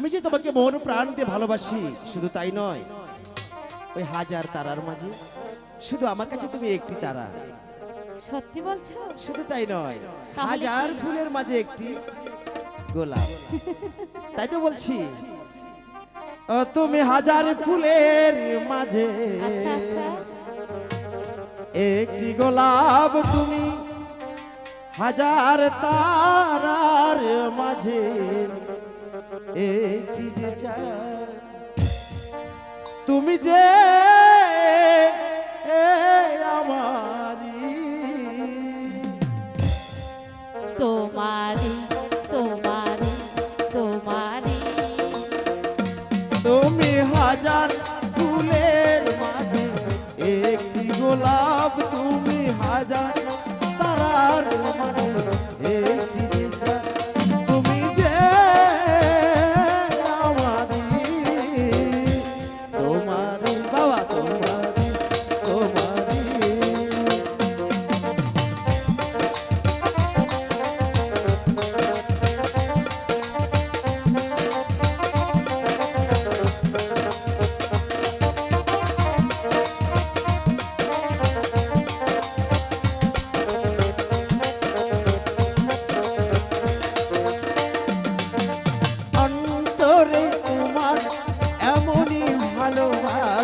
মন প্রাণ দিয়ে ভালোবাসি শুধু তাই নয় ওই হাজার তারার মাঝে শুধু আমার কাছে তুমি একটি তারা। সত্যি বলছো? শুধু তাই নয় হাজার ফুলের মাঝে একটি গোলাপ। তাই তো বলছি। ও, তুমি হাজার ফুলের মাঝে আচ্ছা আচ্ছা। একটি গোলাপ তুমি হাজার তারার মাঝে এটি যে চাঁদ তুমি যে আমারি তোমারি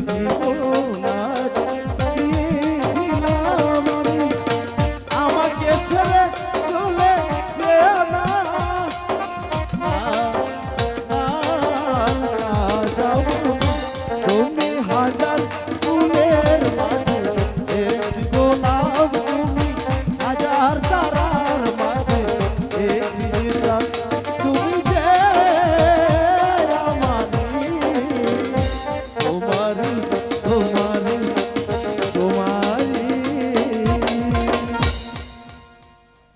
de